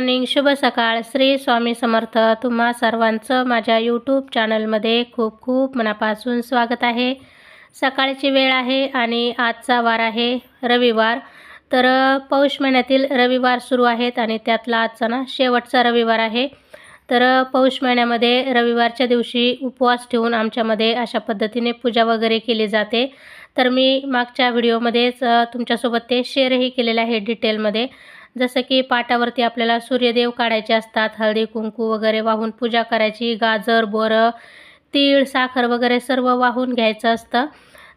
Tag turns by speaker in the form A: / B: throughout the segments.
A: Morning शुभ सकाळ. श्री स्वामी समर्थ. तुम्हा सर्वांचं माझ्या यूट्यूब चॅनलमध्ये खूप खूप मनापासून स्वागत आहे. सकाळची वेळ आहे आणि आजचा वार आहे रविवार. तर पौष महिन्यातील रविवार सुरू आहेत आणि त्यातला आजचा ना शेवटचा रविवार आहे. तर पौष महिन्यामध्ये रविवारच्या दिवशी उपवास ठेवून आमच्यामध्ये अशा पद्धतीने पूजा वगैरे केली जाते. तर मी मागच्या व्हिडिओमध्येच तुमच्यासोबत ते शेअरही केलेलं आहे डिटेलमध्ये जसं की पाटावरती आपल्याला सूर्यदेव काढायचे असतात हळदी कुंकू वगैरे वाहून पूजा करायची गाजर बोरं तीळ साखर वगैरे सर्व वाहून घ्यायचं असतं.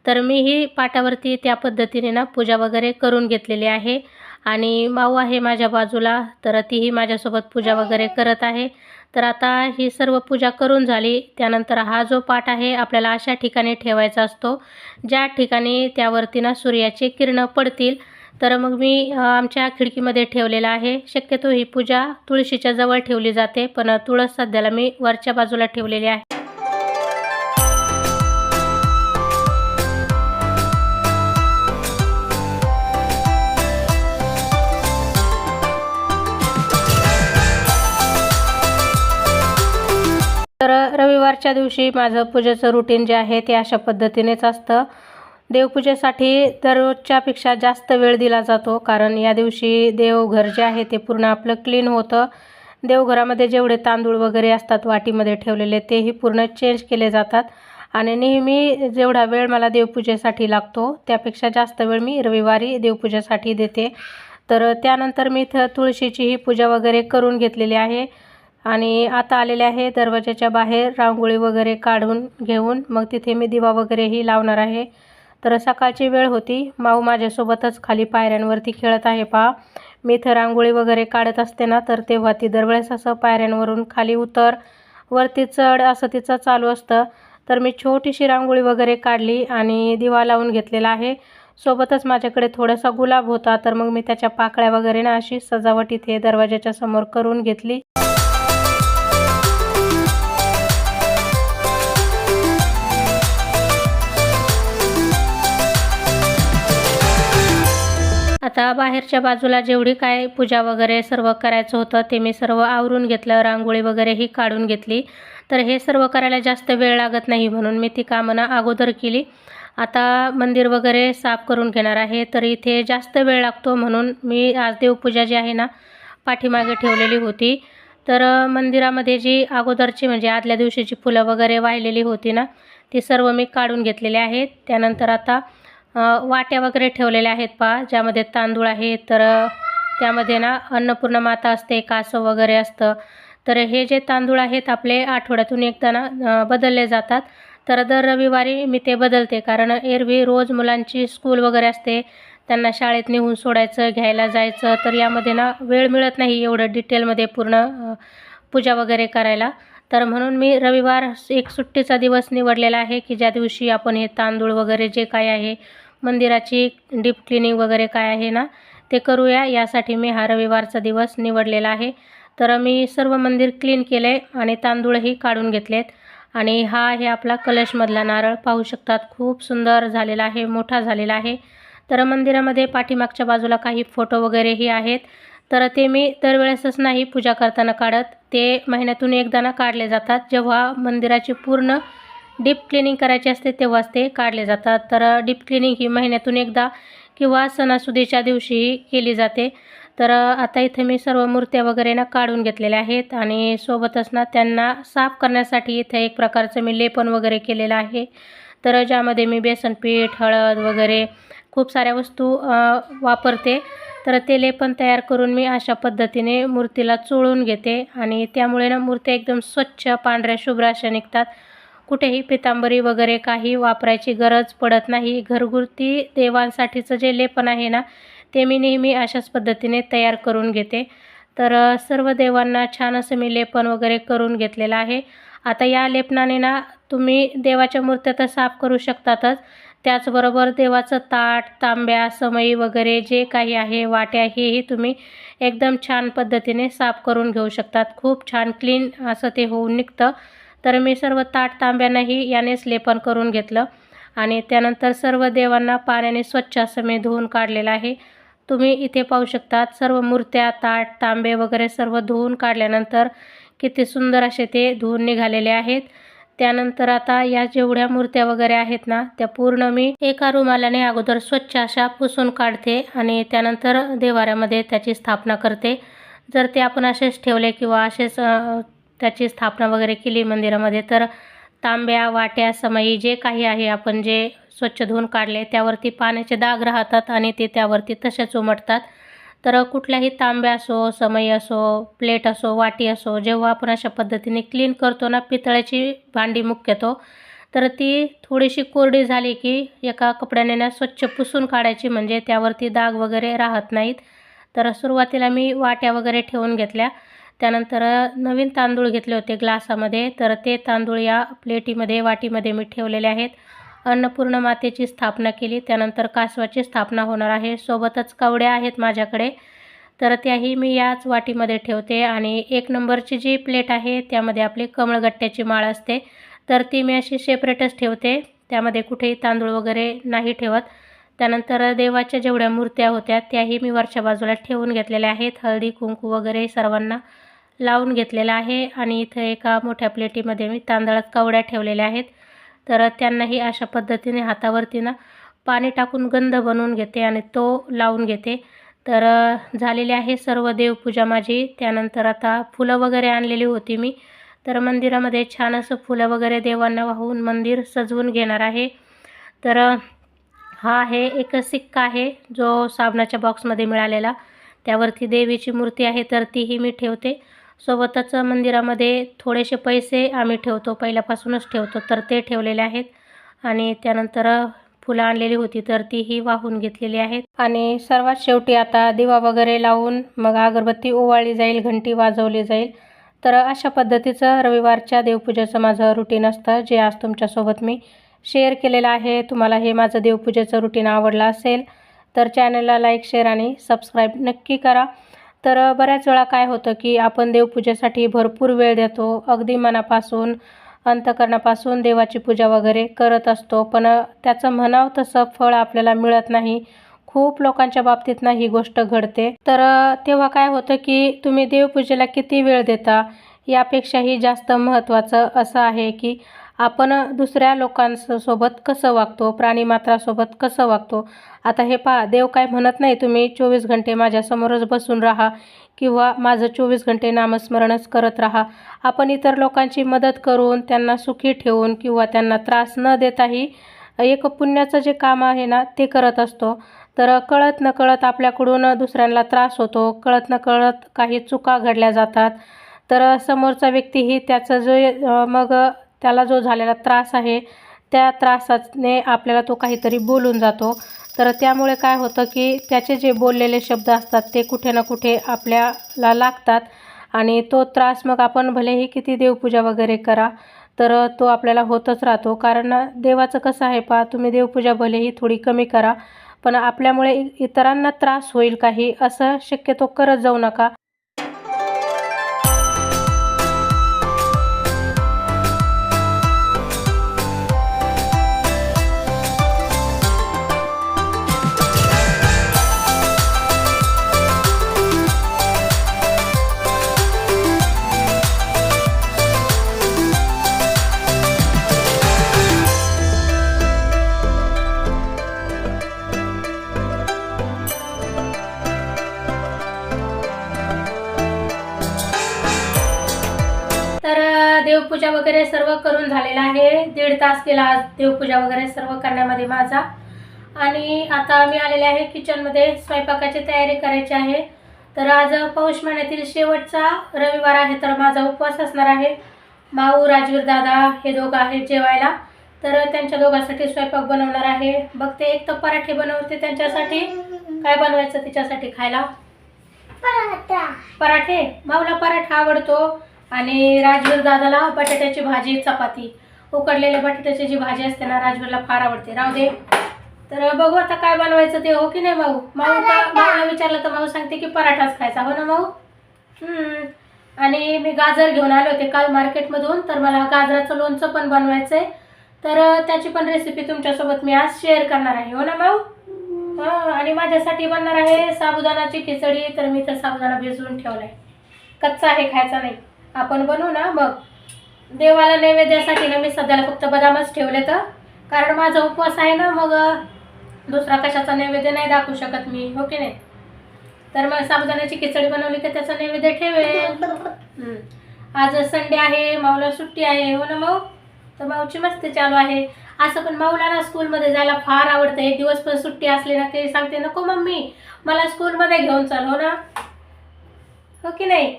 A: तर मी ही पाटावरती त्या पद्धतीने ना पूजा वगैरे करून घेतलेली आहे. आणि माऊ आहे माझ्या बाजूला तर तीही माझ्यासोबत पूजा वगैरे करत आहे. तर आता ही सर्व पूजा करून झाली. त्यानंतर हा जो पाट आहे आपल्याला अशा ठिकाणी ठेवायचा असतो. ज्या ठिकाणी त्यावरती ना सूर्याची किरणं पडतील तर मग मी आमच्या खिडकीमध्ये ठेवलेला आहे. शक्यतो ही पूजा तुळशीच्या जवळ ठेवली जाते पण तुळस सध्याला मी वरच्या बाजूला ठेवलेली आहे. तर रविवारच्या दिवशी माझं पूजेचं रुटीन जे आहे ते अशा पद्धतीनेच असतं. देवपूजेसाठी दररोजच्यापेक्षा जास्त वेळ दिला जातो कारण या दिवशी देवघर जे आहे ते पूर्ण आपलं क्लीन होतं. देवघरामध्ये जेवढे तांदूळ वगैरे असतात वाटीमध्ये ठेवलेले तेही पूर्ण चेंज केले जातात. आणि नेहमी जेवढा वेळ मला देवपूजेसाठी लागतो त्यापेक्षा जास्त वेळ मी रविवारी देवपूजेसाठी देते. तर त्यानंतर मी इथं तुळशीचीही पूजा वगैरे करून घेतलेली आहे. आणि आता आलेले आहे दरवाजाच्या बाहेर रांगोळी वगैरे काढून घेऊन मग तिथे मी दिवा वगैरेही लावणार आहे. तर सकाळची वेळ होती. माऊ माझ्यासोबतच खाली पायऱ्यांवरती खेळत आहे पहा. मी इथं रांगोळी वगैरे काढत असते ना तर तेव्हा ती दरवेळेस असं पायऱ्यांवरून खाली उतर वरती चढ असं तिचं चालू असतं. तर मी छोटीशी रांगोळी वगैरे काढली आणि दिवा लावून घेतलेला आहे. सोबतच माझ्याकडे थोडासा गुलाब होता तर मग मी त्याच्या पाकळ्या वगैरे ना अशी सजावट इथे दरवाजाच्या समोर करून घेतली. आता बाहेरच्या बाजूला जेवढी काय पूजा वगैरे सर्व करायचं होतं ते मी सर्व आवरून घेतलं रांगोळी वगैरेही काढून घेतली. तर हे सर्व करायला जास्त वेळ लागत नाही म्हणून मी ती कामना अगोदर केली. आता मंदिर वगैरे साफ करून घेणार आहे तर इथे जास्त वेळ लागतो म्हणून मी आज देवपूजा जी आहे ना पाठीमागे ठेवलेली होती. तर मंदिरामध्ये जी अगोदरची म्हणजे आदल्या दिवशीची फुलं वगैरे वाहिलेली होती ना ती सर्व मी काढून घेतलेली आहेत. त्यानंतर आता वाट्या वगैरे ठेवलेल्या आहेत पहा ज्यामध्ये तांदूळ आहे तर त्यामध्ये ना अन्नपूर्णा माता असते कासव वगैरे असतं. तर हे जे तांदूळ आहेत आपले आठवड्यातून एकदा ना बदलले जातात. तर दर रविवारी मी ते बदलते कारण एरवी रोज मुलांची स्कूल वगैरे असते. त्यांना शाळेत नेऊन सोडायचं घ्यायला जायचं तर यामध्ये ना वेळ मिळत नाही एवढं डिटेलमध्ये पूर्ण पूजा वगैरे करायला. तर म्हणून मी रविवार एक सुट्टीचा दिवस निवडलेला आहे की ज्या दिवशी आपण हे तांदूळ वगैरे जे काय आहे मंदिराची डीप क्लिनिंग वगैरे काय आहे ना ते करूया. यासाठी मी हा रविवारचा दिवस निवडलेला आहे. तर मी सर्व मंदिर क्लीन केले आणि तांदूळही काढून घेतलेत. आणि हा आहे आपला कलशमधला नारळ. पाहू शकतात खूप सुंदर झालेला आहे मोठा झालेला आहे. तर मंदिरामध्ये पाठीमागच्या बाजूला काही फोटो वगैरेही आहेत. तर ते मी दरवेळेसच नाही पूजा करताना काढत. ते महिन्यातून एकदा ना काढले जातात. जेव्हा मंदिराची पूर्ण डीप क्लिनिंग करायची असते तेव्हाच ते काढले जातात. तर डीप क्लिनिंग ही महिन्यातून एकदा किंवा सणासुदीच्या दिवशीही केली जाते. तर आता इथे मी सर्व मूर्त्या वगैरे ना काढून घेतलेल्या आहेत आणि सोबतच ना त्यांना साफ करण्यासाठी इथे एक प्रकारचं मी लेपन वगैरे केलेलं आहे. तर ज्यामध्ये मी बेसन पीठ हळद वगैरे खूप साऱ्या वस्तू वापरते. तर ते लेपन तयार करून मी अशा पद्धतीने मूर्तीला चोळून घेते आणि त्यामुळे ना मूर्त्या एकदम स्वच्छ पांढऱ्या शुभ्र अशा निघतात. कुठेही पितांबरी वगैरे काही वापरायची गरज पडत नाही. घरगुती देवांसाठीचं जे लेपन आहे ना ते मी नेहमी अशाच पद्धतीने तयार करून घेते. तर सर्व देवांना छान असं मी लेपन वगैरे करून घेतलेलं आहे. आता या लेपनाने ना तुम्ही देवाच्या मूर्त्या तर साफ करू शकतातच. त्याचबरोबर देवाचं ताट तांब्या समई वगैरे जे काही आहे वाट्या हेही तुम्ही एकदम छान पद्धतीने साफ करून घेऊ शकतात. खूप छान क्लीन असं ते होऊन निघतं. तर मी सर्व ताट तांब्यांनाही यानेच लेपन करून घेतलं. आणि त्यानंतर सर्व देवांना पाण्याने स्वच्छ असं मी धुवून काढलेलं आहे. तुम्ही इथे पाहू शकतात सर्व मूर्त्या ताट तांबे वगैरे सर्व धुवून काढल्यानंतर किती सुंदर असे ते धुवून निघालेले आहेत. त्यानंतर आता या जेवढ्या मूर्त्या वगैरे आहेत ना त्या पूर्ण मी एका रुमालाने अगोदर स्वच्छ अशा पुसून काढते आणि त्यानंतर देवाऱ्यामध्ये त्याची स्थापना करते. जर ते आपण असेच ठेवले किंवा असेच त्याची स्थापना वगैरे केली मंदिरामध्ये. तर तांब्या वाट्या समई जे काही आहे आपण जे स्वच्छ धुवून काढले त्यावरती पाण्याचे दाग राहतात आणि ते त्यावरती तसेच उमटतात. तर कुठल्याही तांब्या असो समई असो प्लेट असो वाटी असो जेव्हा आपण अशा पद्धतीने क्लीन करतो ना पितळ्याची भांडी मुख्यतो तर ती थोडीशी कोरडी झाली की एका कपड्याने ना स्वच्छ पुसून काढायची म्हणजे त्यावरती दाग वगैरे राहत नाहीत. तर सुरुवातीला मी वाट्या वगैरे ठेवून घेतल्या. त्यानंतर नवीन तांदूळ घेतले होते ग्लासामध्ये. तर ते तांदूळ या प्लेटीमध्ये वाटीमध्ये मी ठेवलेले आहेत. अन्नपूर्ण मातेची स्थापना केली. त्यानंतर कासवाची स्थापना होणार आहे. सोबतच कवड्या आहेत माझ्याकडे. तर त्याही मी याच वाटीमध्ये ठेवते. आणि एक नंबरची जी प्लेट आहे त्यामध्ये आपली कमळगट्ट्याची माळ असते. तर ती मी अशी सेपरेटच ठेवते. त्यामध्ये कुठेही तांदूळ वगैरे नाही ठेवत. त्यानंतर देवाच्या जेवढ्या मूर्त्या होत्या त्याही मी वरच्या बाजूला ठेवून घेतलेल्या आहेत. हळदी कुंकू वगैरे सर्वांना. लावून घेतलेलं आहे आणि इथं एका मोठ्या प्लेटीमध्ये मी तांदळात कवड्या ठेवलेल्या आहेत. तर त्यांनाही अशा पद्धतीने हातावरती ना पाणी टाकून गंध बनवून घेते आणि तो लावून घेते. तर झालेली आहे सर्व देवपूजा माझी. त्यानंतर आता फुलं वगैरे आणलेली होती मी. तर मंदिरामध्ये छान असं फुलं वगैरे देवांना वाहून मंदिर सजवून घेणार आहे. तर हा आहे एक सिक्का आहे जो साबणाच्या बॉक्समध्ये मिळालेला. त्यावरती देवीची मूर्ती आहे तर तीही मी ठेवते. सोबतच मंदिरामध्ये थोडेसे पैसे आम्ही ठेवतो. पहिल्यापासूनच ठेवतो. तर ते ठेवलेले आहेत. आणि त्यानंतर फुलं आणलेली होती तर तीही वाहून घेतलेली आहेत. आणि सर्वात शेवटी आता दिवा वगैरे लावून मग अगरबत्ती ओवाळली जाईल घंटी वाजवली जाईल. तर अशा पद्धतीचं रविवारच्या देवपूजेचं माझं रुटीन असतं. जे आज तुमच्यासोबत मी शेअर केलेलं आहे तुम्हाला हे माझं देवपूजेचं रुटीन आवडलं असेल तर चॅनलला लाईक शेअर आणि सबस्क्राईब नक्की करा. तर बऱ्याच वेळा काय होतं की आपण देवपूजेसाठी भरपूर वेळ देतो. अगदी मनापासून अंतकरणापासून देवाची पूजा वगैरे करत असतो. पण त्याचं म्हणावं तसं फळ आपल्याला मिळत नाही. खूप लोकांच्या बाबतीत ना ही गोष्ट घडते. तर तेव्हा काय होतं की तुम्ही देवपूजेला किती वेळ देता यापेक्षाही जास्त महत्त्वाचं असं आहे की आपण दुसऱ्या लोकांसोबत कसं वागतो प्राणीमात्रासोबत कसं वागतो आता हे पहा देव काय म्हणत नाही तुम्ही चोवीस घंटे माझ्यासमोरच बसून राहा किंवा माझं चोवीस घंटे नामस्मरणच करत राहा. आपण इतर लोकांची मदत करून त्यांना सुखी ठेवून किंवा त्यांना त्रास न देताही एक पुण्याचं जे काम आहे ना ते करत असतो. तर कळत न कळत आपल्याकडून दुसऱ्यांना त्रास होतो कळत न कळत काही चुका घडल्या जातात. तर समोरचा व्यक्तीही त्याचं जो मग त्याला जो झालेला त्रास आहे त्या त्रासाने आपल्याला तो काहीतरी बोलून जातो. तर त्यामुळे काय होतं की त्याचे जे बोललेले शब्द असतात ते कुठे ना कुठे आपल्याला लागतात आणि तो त्रास मग आपण भलेही किती देवपूजा वगैरे करा तर तो आपल्याला होतच राहतो. कारण देवाचं कसं आहे पा तुम्ही देवपूजा भलेही थोडी कमी करा पण आपल्यामुळे इतरांना त्रास होईल काही असं शक्यतो करत जाऊ नका. देवपूजा वगैरे सर्व करून झालेलं आहे. दीड तास गेला आज देवपूजा वगैरे सर्व करण्यामध्ये माझा. आणि आता मी आलेले आहे किचनमध्ये. स्वयंपाकाची तयारी करायची आहे. तर आज पौष महिन्यातील शेवटचा रविवार आहे तर माझा उपवास असणार आहे. माऊ राजवीर दादा हे दोघं आहेत जेवायला. तर त्यांच्या दोघांसाठी स्वयंपाक बनवणार आहे. बघते एक तर पराठे बनवते त्यांच्यासाठी. काय बनवायचं तिच्यासाठी खायला? पराठे? माऊला पराठा आवडतो. आणि राजवीर दादाला बटाट्याची भाजी चपाती. उकडलेल्या बटाट्याची जी भाजी असते ना राजवीरला फार आवडते. राहू दे. तर बघू आता काय बनवायचं ते हो की नाही माऊ? माऊ का माऊला विचारलं तर माऊ सांगते की पराठाच खायचा. हो ना माऊ. आणि मी गाजर घेऊन आले होते काल मार्केटमधून तर मला गाजराचं लोणचं पण बनवायचं आहे तर त्याची पण रेसिपी तुमच्यासोबत मी आज शेअर करणार आहे. हो ना माऊ? हा आणि माझ्यासाठी बनणार आहे साबुदाणाची खिचडी तर मी तर साबुदाणा भिजवून ठेवलाय. कच्चा आहे खायचा नाही. आपण बनवू ना मग देवाला नैवेद्यासाठी ना मी सध्याला फक्त बदामच ठेवले तर. कारण माझा उपवास आहे ना मग दुसरा कशाचा नैवेद्य नाही दाखवू शकत मी हो की नाही? तर मग साबुदाण्याची खिचडी बनवली की त्याचा नैवेद्य ठेवेल. आज संडे आहे माऊला सुट्टी आहे हो ना माऊ? तर माऊची मस्ती चालू आहे. असं पण माऊला ना स्कूलमध्ये जायला फार आवडतं एक दिवस पण सुट्टी असली ना ते सांगते नको मम्मी मला स्कूलमध्ये घेऊन चाल हो ना? हो की नाही?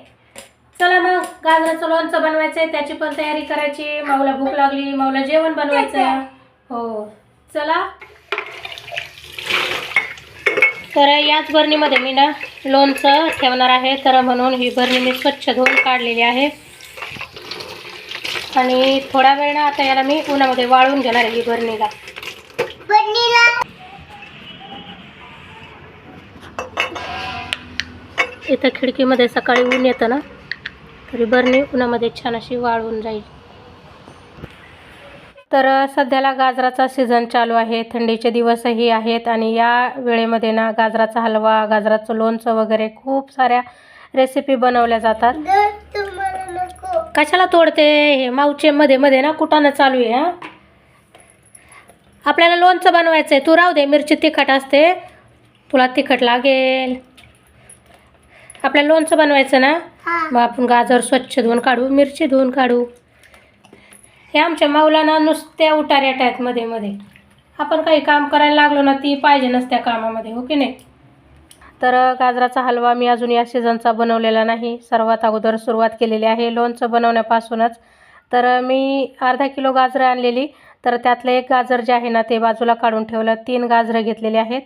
A: चला मग गाजराचं लोणचं बनवायचं आहे त्याची पण तयारी करायची. माऊला भूक लागली माऊला जेवण बनवायचं. हो चला. तर याच बरणीमध्ये मी ना लोणचं ठेवणार आहे. तर म्हणून ही बरणी मी स्वच्छ धुवून काढलेली आहे. आणि थोडा वेळ ना आता याला मी उन्हामध्ये वाळून घेणार आहे ही बरणीला? इथं खिडकीमध्ये सकाळी ऊन येतं ना. रिबरने बरणी उन्हामध्ये छान अशी वाळून जाईल तर सध्याला गाजराचा सीझन चालू आहे. थंडीचे दिवसही आहेत आणि या वेळेमध्ये ना गाजराचा हलवा गाजराचं लोणचं वगैरे खूप साऱ्या रेसिपी बनवल्या जातात. कशाला तोडते? हे माऊचे मध्ये मध्ये ना कुटाणं चालू आहे हा? आपल्याला लोणचं बनवायचं आहे तू राहू दे मिरची तिखट असते. तुला तिखट लागेल. आपल्याला लोणचं बनवायचं ना? मग आपण गाजर स्वच्छ धुवून काढू मिरची धुवून काढू. हे आमच्या माऊला ना नुसत्या उटाऱ्याट आहेत मध्ये मध्ये. आपण काही काम करायला लागलो ना ती पाहिजे नसत्या कामामध्ये हो की नाही? तर गाजराचा हलवा मी अजून या सीझनचा बनवलेला नाही. सर्वात अगोदर सुरुवात केलेली आहे लोणचं बनवण्यापासूनच. तर मी अर्धा किलो गाजरं आणलेली. तर त्यातलं एक गाजर जे आहे ना ते बाजूला काढून ठेवलं. तीन गाजरं घेतलेली आहेत.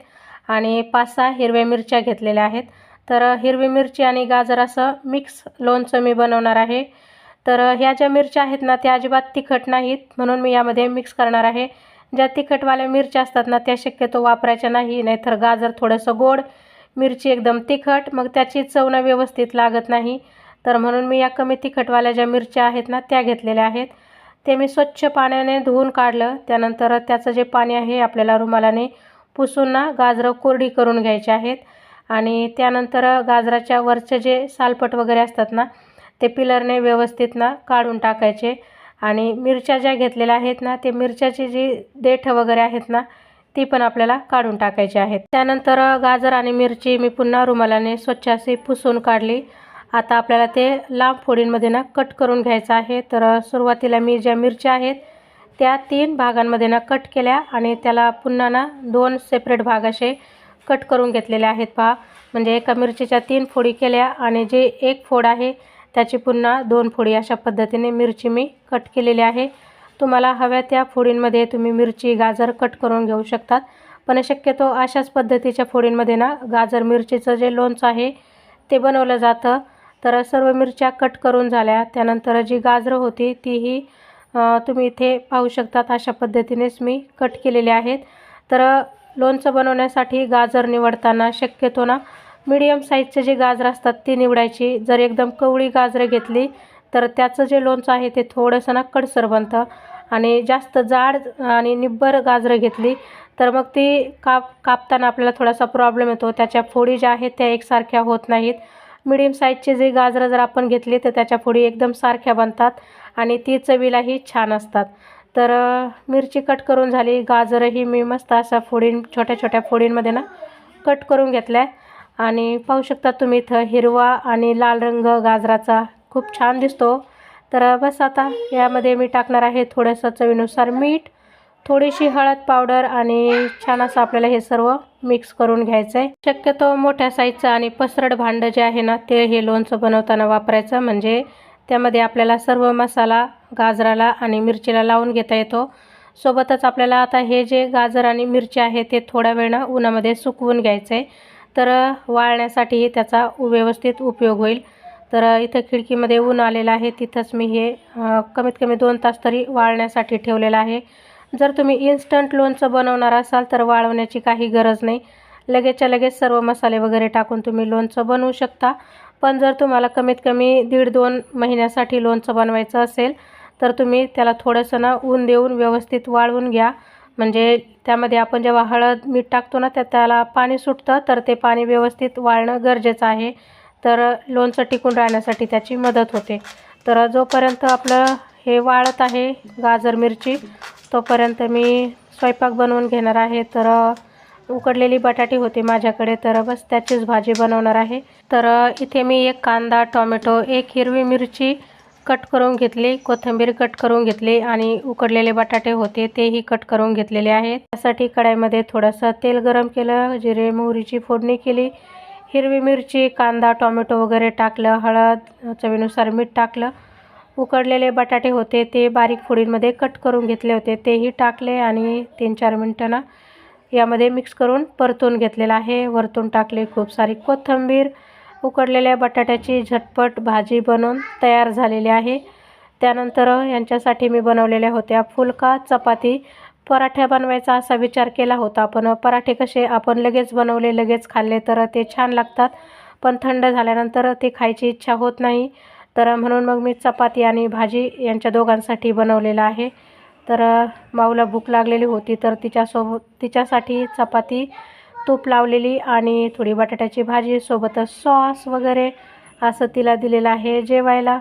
A: आणि पाच सहा हिरव्या मिरच्या घेतलेल्या आहेत. तर हिरवी मिरची आणि गाजर असं मिक्स लोणचं मी बनवणार आहे. तर ह्या ज्या मिरच्या आहेत ना त्या अजिबात तिखट नाहीत म्हणून मी यामध्ये मिक्स करणार आहे. ज्या तिखटवाल्या मिरच्या असतात ना त्या शक्यतो वापरायच्या नाही नाहीतर गाजर थोडंसं गोड मिरची एकदम तिखट मग त्याची चव ना व्यवस्थित लागत नाही. तर म्हणून मी या कमी तिखटवाल्या ज्या मिरच्या आहेत ना त्या घेतलेल्या आहेत. ते मी स्वच्छ पाण्याने धुवून काढलं. त्यानंतर त्याचं जे पाणी आहे आपल्याला रुमालाने पुसून ना गाजरं कोरडी करून घ्यायची आहेत. आणि त्यानंतर गाजराच्या वरचे जे सालपट वगैरे असतात ना ते पिलरने व्यवस्थित ना काढून टाकायचे. आणि मिरच्या ज्या घेतलेल्या आहेत ना ते मिरच्याची जी देठं वगैरे आहेत ना ती पण आपल्याला काढून टाकायची आहेत. त्यानंतर गाजर आणि मिरची मी पुन्हा रुमालाने स्वच्छ अशी पुसून काढली. आता आपल्याला ते लांब फोडींमध्ये ना कट करून घ्यायचं आहे. तर सुरुवातीला मी ज्या मिरच्या आहेत त्या तीन भागांमध्ये ना कट केल्या आणि त्याला पुन्हा ना दोन सेपरेट भाग असे कट करून घेतलेले आहेत पहा. म्हणजे एका मिरचीच्या तीन फोडी केल्या आणि जे एक फोड आहे त्याची पुन्हा दोन फोडी अशा पद्धतीने मिरची मी कट केलेली आहे. तुम्हाला हव्या त्या फोडींमध्ये तुम्ही मिरची गाजर कट करून घेऊ शकतात. पण शक्यतो अशाच पद्धतीच्या फोडींमध्ये ना गाजर मिरचीचं जे लोणचं आहे ते बनवलं जातं. तर सर्व मिरच्या कट करून झाल्या. त्यानंतर जी गाजरं होती तीही तुम्ही इथे पाहू शकतात. अशा पद्धतीनेच मी कट केलेले आहेत. तर लोणचं बनवण्यासाठी गाजर निवडताना शक्यतो ना मीडियम साईजचे जे गाजरं असतात ती निवडायची. जर एकदम कवळी गाजरं घेतली तर त्याचं जे लोणचं आहे ते थोडंसं ना कडसर बनतं. आणि जास्त जाड आणि निब्बर गाजरं घेतली तर मग ती काप कापताना आपल्याला थोडासा प्रॉब्लेम येतो. त्याच्या फोडी ज्या आहेत त्या एकसारख्या होत नाहीत. मिडियम साईजचे जे गाजरं जर आपण घेतली तर त्याच्या फोडी एकदम सारख्या बनतात आणि ती चवीलाही छान असतात. तर मिरची कट करून झाली. गाजरही मी मस्त असा फोडीन छोट्या छोट्या फोडींमध्ये ना कट करून घेतल्या. आणि पाहू शकता तुम्ही इथं हिरवा आणि लाल रंग गाजराचा खूप छान दिसतो. तर बस आता यामध्ये मी टाकणार आहे थोडंसं चवीनुसार मीठ थोडीशी हळद पावडर आणि छान असं आपल्याला हे सर्व मिक्स करून घ्यायचं आहे शक्यतो मोठ्या साईजचं आणि पसरड भांडं जे आहे ना ते हे लोणचं बनवताना वापरायचं. म्हणजे त्यामध्ये आपल्याला सर्व मसाला गाजराला आणि मिरचीला लावून घेता येतो. सोबतच आपल्याला आता हे जे गाजर आणि मिरची आहे ते थोड्या वेळ उन्हामध्ये सुकवून घ्यायचं. आहे तर वाळण्यासाठीही त्याचा व्यवस्थित उपयोग होईल. तर इथं खिडकीमध्ये ऊन आलेलं आहे. तिथंच मी हे कमीत कमी दोन तास तरी वाळण्यासाठी ठेवलेलं आहे. जर तुम्ही इन्स्टंट लोणचं बनवणार असाल तर वाळवण्याची काही गरज नाही. लगेचच्या लगेच सर्व मसाले वगैरे टाकून तुम्ही लोणचं बनवू शकता. पण जर तुम्हाला कमीत कमी दीड दोन महिन्यासाठी लोणचं बनवायचं असेल तर तुम्ही त्याला थोडंसं ना ऊन देऊन व्यवस्थित वाळवून घ्या. म्हणजे त्यामध्ये आपण जेव्हा हळद मीठ टाकतो ना त्या त्याला पाणी सुटतं तर ते पाणी व्यवस्थित वाळणं गरजेचं आहे. तर लोणचं टिकून राहण्यासाठी त्याची मदत होते. तर जोपर्यंत आपलं हे वाळत आहे गाजर मिरची तोपर्यंत मी स्वयंपाक बनवून घेणार आहे. तर उकडलेली बटाटे होते माझ्याकडे तर बस त्याचीच भाजी बनवणार आहे. तर इथे मी एक कांदा टोमॅटो एक हिरवी मिरची कट करून घेतली कोथिंबीर कट करून घेतली आणि उकडलेले बटाटे होते तेही कट करून घेतलेले आहेत. त्यासाठी कढाईमध्ये थोडंसं तेल गरम केलं जिरे मोहरीची फोडणी केली हिरवी मिरची कांदा टोमॅटो वगैरे टाकलं हळद चवीनुसार मीठ टाकलं. उकडलेले बटाटे होते ते बारीक फोडींमध्ये कट करून घेतले होते तेही टाकले आणि तीन चार मिनटं ना यामध्ये मिक्स करून परतून घेतलेलं आहे. वरतून टाकले खूप सारी कोथिंबीर उकडलेल्या बटाट्याची झटपट भाजी बनवून तयार झालेली आहे. त्यानंतर यांच्यासाठी मी बनवलेल्या होत्या फुलका चपाती. पराठ्या बनवायचा असा विचार केला होता पण पराठे कसे आपण लगेच बनवले लगेच खाल्ले तर ते छान लागतात. पण थंड झाल्यानंतर ते खायची इच्छा होत नाही. तर म्हणून मग मी चपाती आणि भाजी यांच्या दोघांसाठी बनवलेलं आहे. तर माऊला भूक लागलेली होती तर तिच्यासोबत तिच्यासाठी चपाती तूप लावलेली आणि थोडी बटाट्याची भाजी सोबतच सॉस वगैरे असं तिला दिलेलं आहे जेवायला.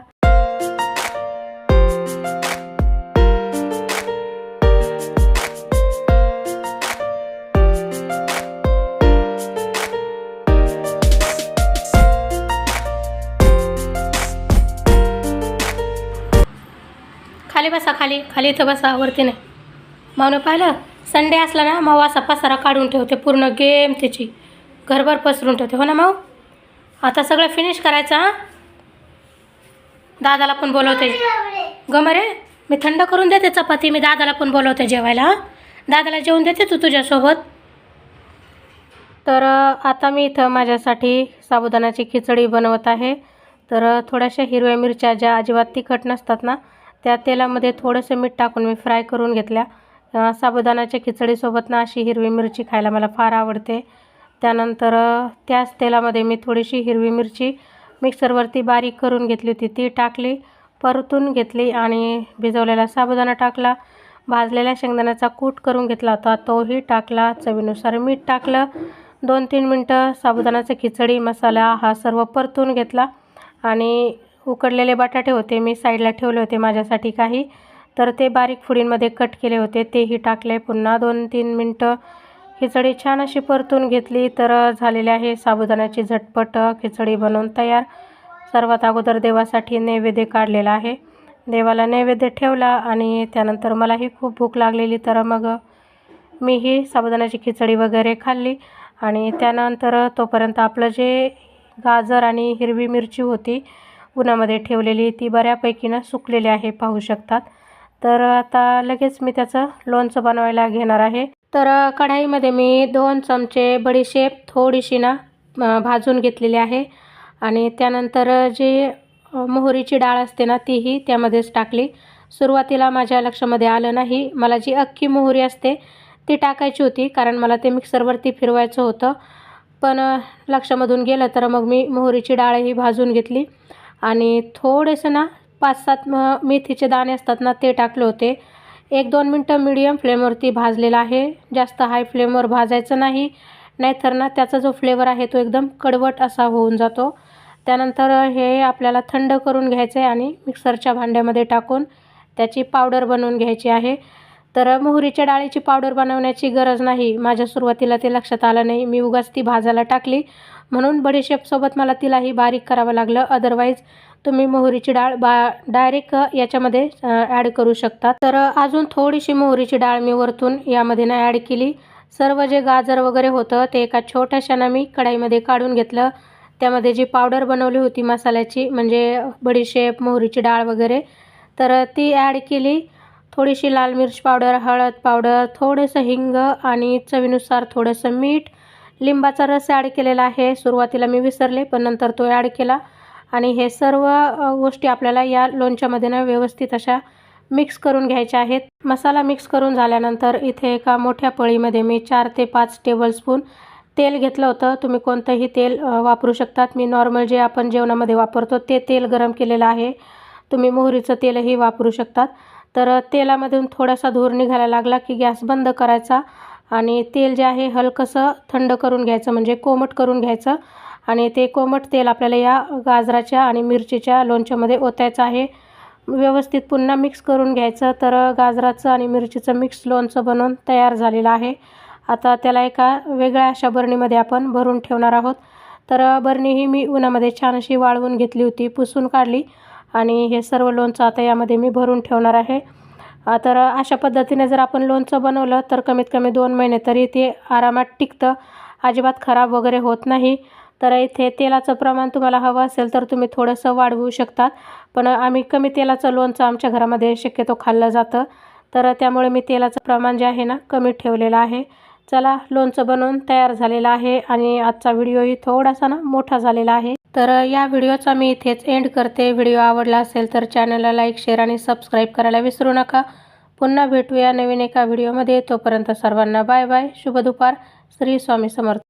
A: खाली बसा खाली. खाली इथं बसा वरती नाही. मावनं पाहिलं? संडे असला ना माऊ असा पसारा काढून ठेवते पूर्ण गेम त्याची घरभर पसरून ठेवते. हो ना माऊ? आता सगळं फिनिश करायचं हां? दादाला पण बोलवते. गमरे मी थंड करून देते चपाती मी दादाला पण बोलवते जेवायला हां? दादाला जेवून देते तू तुझ्यासोबत. तर आता मी इथं माझ्यासाठी साबुदाण्याची खिचडी बनवत आहे. तर थोड्याशा हिरव्या मिरच्या ज्या अजिबात तिखट नसतात ना त्या तेलामध्ये थोडंसं मीठ टाकून मी फ्राय करून घेतल्या. साबुदाण्याच्या खिचडीसोबत ना अशी हिरवी मिरची खायला मला फार आवडते. त्यानंतर त्याच तेलामध्ये मी थोडीशी हिरवी मिरची मिक्सरवरती बारीक करून घेतली होती. ती टाकली परतून घेतली आणि भिजवलेला साबुदाणा टाकला. भाजलेल्या शेंगदाण्याचा कूट करून घेतला होता. तोही टाकला. चवीनुसार मीठ टाकलं. दोन तीन मिनटं साबुदाण्याचा खिचडी मसाला हा सर्व परतून घेतला आणि उकडलेले बटाटे होते मी साईडला ठेवले होते माझ्यासाठी काही. तर ते बारीक फुडींमध्ये कट केले होते तेही टाकले. पुन्हा दोन तीन मिनटं खिचडी छान अशी परतून घेतली तर झालेली आहे साबुदाण्याची झटपट खिचडी बनवून तयार. सर्वात अगोदर देवासाठी नैवेद्य काढलेला आहे. देवाला नैवेद्य ठेवला आणि त्यानंतर मलाही खूप भूक लागलेली तर मग मीही साबुदाण्याची खिचडी वगैरे खाल्ली. आणि त्यानंतर तोपर्यंत आपलं जे गाजर आणि हिरवी मिरची होती उन्हामध्ये ठेवलेली ती बऱ्यापैकी ना सुकलेली आहे पाहू शकतात. तर आता लगेच मी त्याचं लोणचं बनवायला घेणार आहे. तर कढाईमध्ये मी दोन चमचे बडीशेप थोडीशी ना भाजून घेतलेली आहे. आणि त्यानंतर जी मोहरीची डाळ असते ना तीही त्यामध्येच टाकली. सुरुवातीला माझ्या लक्षामध्ये आलं नाही. मला जी अख्खी मोहरी असते ती टाकायची होती कारण मला ते मिक्सरवरती फिरवायचं होतं. पण लक्षामधून गेलं तर मग मी मोहरीची डाळही भाजून घेतली. आणि थोडेसं ना पाच सात म मेथीचे दाणे असतात ना ते टाकले होते. एक दोन मिनटं मीडियम फ्लेमवरती भाजलेला आहे. जास्त हाय फ्लेमवर भाजायचं नाही. नाहीतर ना त्याचा जो फ्लेवर आहे तो एकदम कडवट असा होऊन जातो. त्यानंतर हे आपल्याला थंड करून घ्यायचं आहे आणि मिक्सरच्या भांड्यामध्ये टाकून त्याची पावडर बनवून घ्यायची आहे. तर मोहरीच्या डाळीची पावडर बनवण्याची गरज नाही. माझ्या सुरुवातीला ते लक्षात आलं नाही. मी उगाच ती भाजायला टाकली. म्हणून बडीशेपसोबत मला तिलाही बारीक करावं लागलं. अदरवाईज तुम्ही मोहरीची डाळ बा डायरेक्ट याच्यामध्ये ॲड करू शकता. तर अजून थोडीशी मोहरीची डाळ मी वरतून यामध्ये ना ॲड केली. सर्व जे गाजर वगैरे होतं ते एका छोट्याशानं मी कढाईमध्ये काढून घेतलं. त्यामध्ये जी पावडर बनवली होती मसाल्याची म्हणजे बडीशेप मोहरीची डाळ वगैरे तर ती ॲड केली. थोडीशी लाल मिरची पावडर हळद पावडर थोडंसं हिंग आणि चवीनुसार थोडंसं मीठ लिंबाचा रस ॲड केलेला आहे. सुरुवातीला मी विसरले पण नंतर तो ॲड केला. आणि हे सर्व गोष्टी आपल्याला या लोणच्यामध्ये ना व्यवस्थित अशा मिक्स करून घ्यायच्या आहेत. मसाला मिक्स करून झाल्यानंतर इथे एका मोठ्या पळीमध्ये मी चार ते पाच टेबलस्पून तेल घेतलं होतं. तुम्ही कोणतंही तेल वापरू शकतात. मी नॉर्मल जे आपण जेवणामध्ये वापरतो ते तेल गरम केलेलं आहे. तुम्ही मोहरीचं तेलही वापरू शकतात. तर तेलामधून थोडासा धूर निघायला लागला की गॅस बंद करायचा. आणि तेल जे आहे हलकंसं थंड करून घ्यायचं म्हणजे कोमट करून घ्यायचं. आणि ते कोमट तेल आपल्याला या गाजराच्या आणि मिरचीच्या लोणच्यामध्ये ओतायचं आहे. व्यवस्थित पुन्हा मिक्स करून घ्यायचं. तर गाजराचं आणि मिरचीचं मिक्स लोणचं बनवून तयार झालेलं आहे. आता त्याला एका वेगळ्या अशा बरणीमध्ये आपण भरून ठेवणार आहोत. तर बरणी ही मी उन्हामध्ये छान अशी वाळवून घेतली होती पुसून काढली. आणि हे सर्व लोणचं आता यामध्ये मी भरून ठेवणार आहे. तर अशा पद्धतीने जर आपण लोणचं बनवलं तर कमीत कमी दोन महिने तरी ते आरामात टिकतं. अजिबात खराब वगैरे होत नाही. तर इथे तेलाचं प्रमाण तुम्हाला हवं असेल तर तुम्ही थोडंसं वाढवू शकतात. पण आम्ही कमी तेलाचं लोणचं आमच्या घरामध्ये शक्यतो खाल्लं जातं. तर त्यामुळे मी तेलाचं प्रमाण जे आहे ना कमी ठेवलेलं आहे. चला लोणचं बनवून तयार झालेलं आहे आणि आजचा व्हिडिओही थोडासा ना मोठा झालेला आहे. तर या व्हिडिओचा मी इथेच एंड करते. व्हिडिओ आवडला असेल तर चॅनलला लाईक शेअर आणि सबस्क्राईब करायला विसरू नका. पुन्हा भेटूया नवीन एका व्हिडिओमध्ये. तोपर्यंत सर्वांना बाय बाय शुभ दुपार. श्री स्वामी समर्थ.